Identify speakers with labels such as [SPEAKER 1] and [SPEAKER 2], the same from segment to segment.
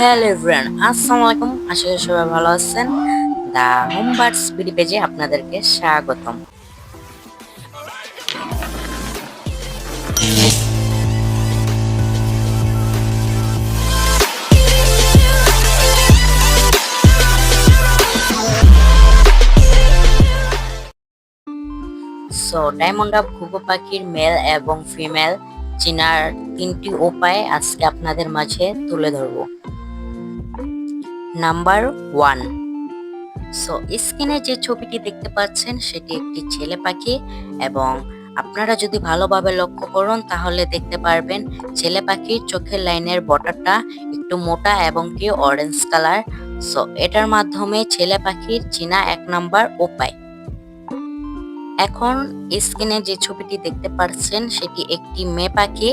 [SPEAKER 1] Hello everyone, আসসালামু আলাইকুম। আশা করি সবাই ভালো আছেন। দা হোম বার্ডস বিডি পেজে আপনাদেরকে স্বাগতম। সো ডায়মন্ড আপ ঘুঘু পাখির মেল এবং ফিমেল চিনার তিনটি উপায় আজকে আপনাদের মাঝে তুলে ধরবো। Number one. সো স্ক্রিনে যে ছবিটি দেখতে পাচ্ছেন, সেটি একটি ছেলে পাখি এবং আপনারা যদি ভালোভাবে লক্ষ্য করুন, তাহলে দেখতে পারবেন ছেলে পাখির চোখের লাইনের বর্ডারটা একটু মোটা এবং কি অরেঞ্জ কালার সো এটার মাধ্যমে ছেলে পাখির চিনা এক নাম্বার উপায়। এখন স্ক্রিনে যে ছবিটি দেখতে পাচ্ছেন, সেটি একটি মেয়ে পাখি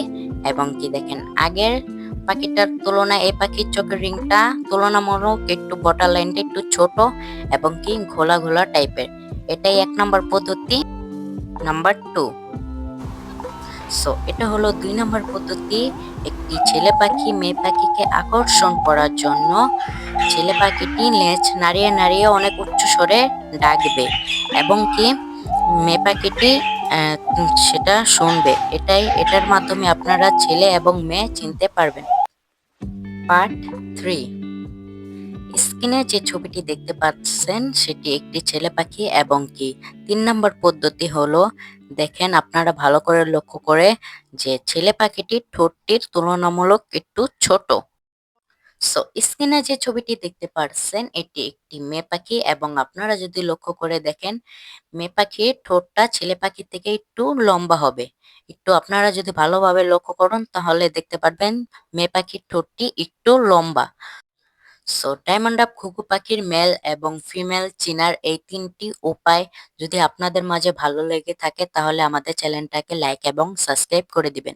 [SPEAKER 1] এবং কি দেখেন, আগের পাখিটার তুলনায় এই পাখির চোখের রিংটা তুলনামূলক একটু বটার লাইনটা একটু ছোট এবং কি ঘোলা ঘোলা টাইপের এটাই এক নম্বর পদ্ধতি। নাম্বার টু সো এটা হলো দুই নম্বর পদ্ধতি, একটি ছেলে পাখি মেয়ে পাখিকে আকর্ষণ করার জন্য। ছেলে পাখিটি লেজ নাড়িয়ে নাড়িয়ে অনেক উচ্চ স্বরে ডাকবে এবং কি মেয়ে পাখিটি সেটা শুনবে। এটাই, এটার মাধ্যমে আপনারা ছেলে এবং মেয়ে চিনতে পারবেন। Part three. স্ক্রিনে যে ছবিটি দেখতে পাচ্ছেন, সেটি একটি ছেলে পাখি এবং কি? তিন নম্বর পদ্ধতি হলো, দেখেন আপনারা ভালো করে লক্ষ্য করে যে ছেলে পাখিটির ঠোঁটটির তুলনামূলক একটু ছোট। সো স্ক্রিনে যে ছবিটি দেখতে পাচ্ছেন এটি একটি মেয়ে পাখি এবং আপনারা যদি লক্ষ্য করে দেখেন, মেয়ে পাখির ঠোঁটটা ছেলে পাখি থেকে একটু লম্বা হবে। একটু আপনারা যদি ভালোভাবে লক্ষ্য করুন, তাহলে দেখতে পারবেন মেয়ে পাখির ঠোঁটটি একটু লম্বা। সো ডায়মন্ড আপ ঘুঘু পাখির মেল এবং ফিমেল চিনার এই তিনটি উপায় যদি আপনাদের মাঝে ভালো লেগে থাকে, তাহলে আমাদের চ্যানেলটাকে লাইক এবং সাবস্ক্রাইব করে দিবেন।